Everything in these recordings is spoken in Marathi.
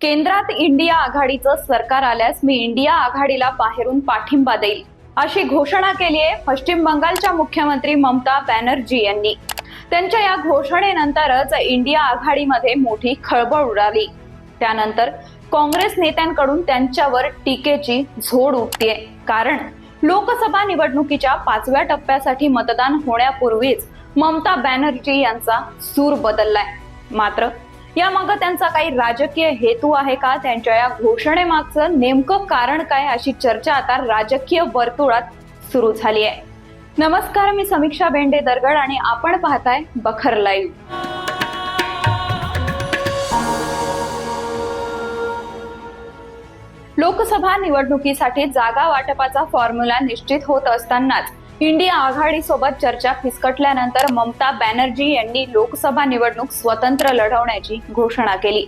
केंद्रात इंडिया आघाडीचं सरकार आल्यास मी इंडिया आघाडीला बाहेरून पाठिंबा देईल अशी घोषणा केली आहे पश्चिम बंगालच्या मुख्यमंत्री ममता बॅनर्जी यांनी. त्यांच्या या घोषणेनंतरच इंडिया आघाडीमध्ये मोठी खळबळ उडाली. त्यानंतर काँग्रेस नेत्यांकडून त्यांच्यावर टीकेची झोड उठते कारण लोकसभा निवडणुकीच्या पाचव्या टप्प्यासाठी मतदान होण्यापूर्वीच ममता बॅनर्जी यांचा सूर बदललाय. मात्र यामागं त्यांचा काही राजकीय हेतू आहे का? त्यांच्या या घोषणेमागचं नेमकं कारण काय अशी चर्चा आता राजकीय वर्तुळात सुरू झाली आहे. नमस्कार मी समीक्षा बेंडे दरगड आणि आपण पाहताय बखर लाईव्ह. लोकसभा निवडणुकीसाठी जागा वाटपाचा फॉर्म्युला निश्चित होत असतानाच इंडिया आघाडीसोबत चर्चा फिसकटल्यानंतर ममता बॅनर्जी यांनी लोकसभा निवडणूक स्वतंत्र लढवण्याची घोषणा केली.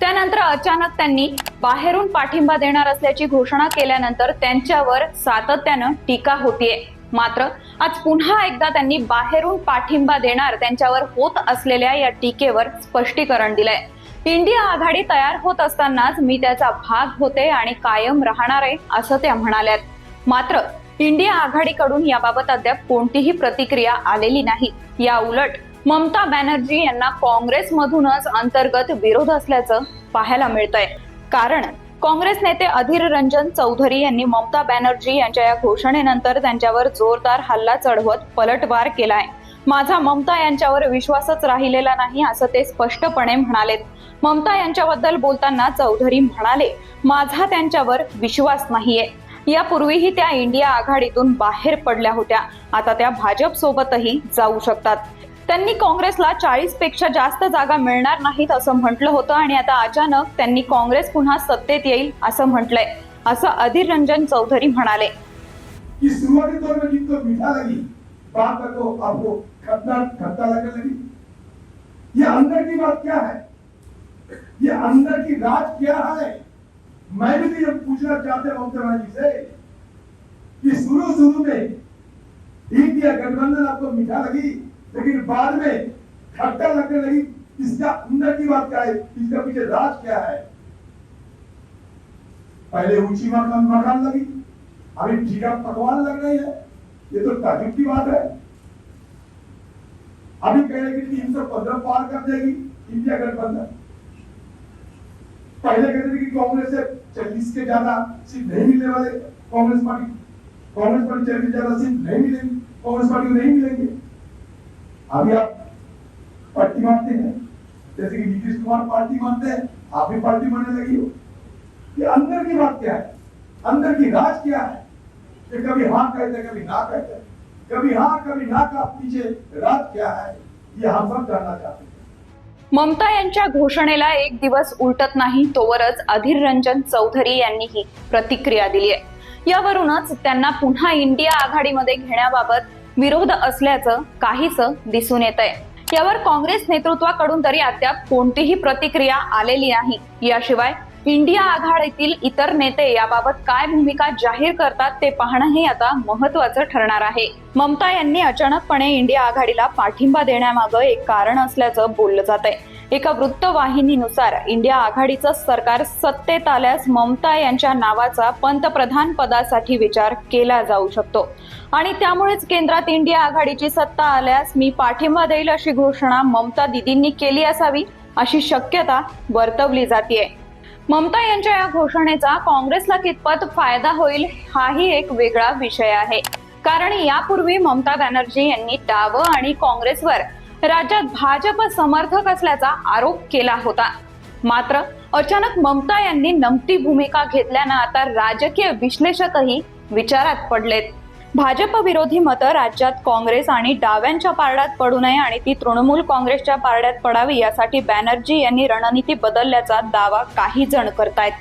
त्यानंतर अचानक त्यांनी बाहेरून पाठिंबा देणार असल्याची घोषणा केल्यानंतर त्यांच्यावर सातत्यानं टीका होतीये. मात्र आज पुन्हा एकदा त्यांनी बाहेरून पाठिंबा देणार त्यांच्यावर होत असलेल्या या टीकेवर स्पष्टीकरण दिलंय. इंडिया आघाडी तयार होत असतानाच मी त्याचा भाग होते आणि कायम राहणार आहे असं त्या म्हणाल्यात. मात्र इंडिया आघाडीकडून याबाबत अद्याप कोणतीही प्रतिक्रिया आलेली नाही. या उलट ममता बॅनर्जी यांना काँग्रेसमधूनच अंतर्गत विरोध असल्याचं पाहायला मिळतंय. कारण काँग्रेस नेते अधीर रंजन चौधरी यांनी ममता बॅनर्जी यांच्या या घोषणेनंतर त्यांच्यावर जोरदार हल्ला चढवत पलटवार केलाय. माझा ममता यांच्यावर विश्वासच राहिलेला नाही असं ते स्पष्टपणे म्हणालेत. ममता यांच्याबद्दल बोलताना चौधरी म्हणाले माझा त्यांच्यावर विश्वास नाहीये. यापूर्वीही त्या इंडिया आघाडीतून बाहेर पडल्या होत्या. आता त्या भाजप सोबतही जाऊ शकतात. त्यांनी काँग्रेसला चाळीसपेक्षा जास्त जागा मिळणार नाहीत असं म्हटलं होतं आणि आता अचानक त्यांनी काँग्रेस पुन्हा सत्तेत येईल असं म्हटलंय. असं अधीर रंजन चौधरी म्हणाले. ये अंदर की बात क्या है? ये अंदर की राज क्या है? मैं भी तो ये पूछना चाहते ममता बनर्जी से, कि शुरू शुरू में इंडिया गठबंधन आपको मीठा लगी, लेकिन बाद में खट्टा लगने लगी, इसका अंदर की बात क्या है, इसका पीछे राज क्या है? पहले ऊँची मकान मकान लगी, अभी ठीका पकवान लग रही है, ये तो ताजुब की बात है। अभी कह रहे कि तीन सौ पंद्रह पार कर देगी, इंडिया गठबंधन। पहले कहते थे कि कांग्रेस से चालीस के ज़्यादा सीट नहीं मिलने वाले, कांग्रेस पार्टी कांग्रेस पार्टी चालीस ज़्यादा सीट नहीं मिलेंगी, कांग्रेस पार्टी को नहीं मिलेंगे। अभी आप पार्टी मानते हैं, जैसे कि नीतीश कुमार पार्टी मानते हैं, आप भी पार्टी मानने लगी हो। ये अंदर की बात क्या है? अंदर की राज क्या है? ये कभी हाँ कहते कभी ना कहते कभी हाँ कभी ना का पीछे राज क्या है? ये हम सब जानना चाहते हैं। ममता यांच्या घोषणेला एक दिवस उलटत नाही तोवरच अधीर रंजन चौधरी यांनीही प्रतिक्रिया दिली आहे. यावरूनच त्यांना पुन्हा इंडिया आघाडीमध्ये घेण्याबाबत विरोध असल्याचं काहीच दिसून येत आहे यावर काँग्रेस नेतृत्वाकडून तरी अद्याप कोणतीही प्रतिक्रिया आलेली नाही. याशिवाय इंडिया आघाडीतील इतर नेते याबाबत काय भूमिका जाहीर करतात ते पाहणंही आता महत्वाचं ठरणार आहे. ममता यांनी अचानकपणे इंडिया आघाडीला पाठिंबा देण्यामागं एक कारण असल्याचं बोललं जात आहे एका वृत्तवाहिनीनुसार इंडिया आघाडीचं सरकार सत्तेत आल्यास ममता यांच्या नावाचा पंतप्रधान पदासाठी विचार केला जाऊ शकतो. आणि त्यामुळेच केंद्रात इंडिया आघाडीची सत्ता आल्यास मी पाठिंबा देईल अशी घोषणा ममता दिदींनी केली असावी अशी शक्यता वर्तवली जाते ममता यांच्या या घोषणेचा काँग्रेसला कितपत फायदा होईल हाही एक वेगळा विषय आहे. कारण यापूर्वी ममता बॅनर्जी यांनी डाव आणि काँग्रेसवर राज्यात भाजप समर्थक असल्याचा आरोप केला होता. मात्र अचानक ममता यांनी नमती भूमिका घेतल्यानं आता राजकीय विश्लेषकही विचारात पडलेत. भाजप विरोधी मतं राज्यात काँग्रेस आणि डाव्यांच्या पारड्यात पडू नये आणि ती तृणमूल काँग्रेसच्या पारड्यात पडावी यासाठी बॅनर्जी यांनी रणनीती बदलल्याचा दावा काही जण करतायत.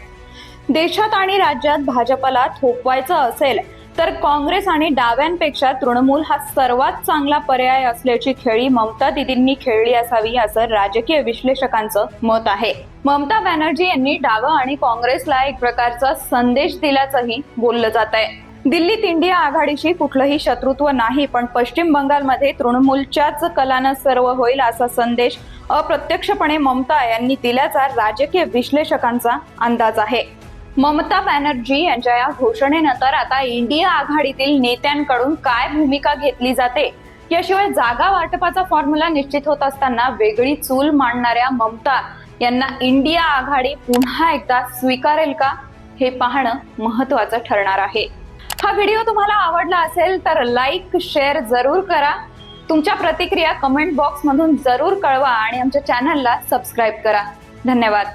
देशात आणि राज्यात भाजपला थोपवायचं असेल तर काँग्रेस आणि डाव्यांपेक्षा तृणमूल हा सर्वात चांगला पर्याय असल्याची खेळी ममता दिदींनी खेळली असावी असं राजकीय विश्लेषकांचं मत आहे. ममता बॅनर्जी यांनी डावं आणि काँग्रेसला एक प्रकारचा संदेश दिल्याचंही बोललं जात आहे दिल्लीत इंडिया आघाडीशी कुठलंही शत्रुत्व नाही पण पश्चिम बंगालमध्ये तृणमूलच्याच कलानं सर्व होईल असा संदेश अप्रत्यक्षपणे ममता यांनी दिल्याचा राजकीय विश्लेषकांचा अंदाज आहे. ममता बॅनर्जी यांच्या या घोषणेनंतर आता इंडिया आघाडीतील नेत्यांकडून काय भूमिका घेतली जाते? याशिवाय जागा वाटपाचा फॉर्म्युला निश्चित होत असताना वेगळी चूल मांडणाऱ्या ममता यांना इंडिया आघाडी पुन्हा एकदा स्वीकारेल का? हे पाहणं महत्वाचं ठरणार आहे. हा व्हिडिओ तुम्हाला आवडला असेल तर लाईक शेअर जरूर करा. तुमच्या प्रतिक्रिया कमेंट बॉक्स मधून जरूर कळवा आणि आमच्या चॅनलला सबस्क्राईब करा. धन्यवाद.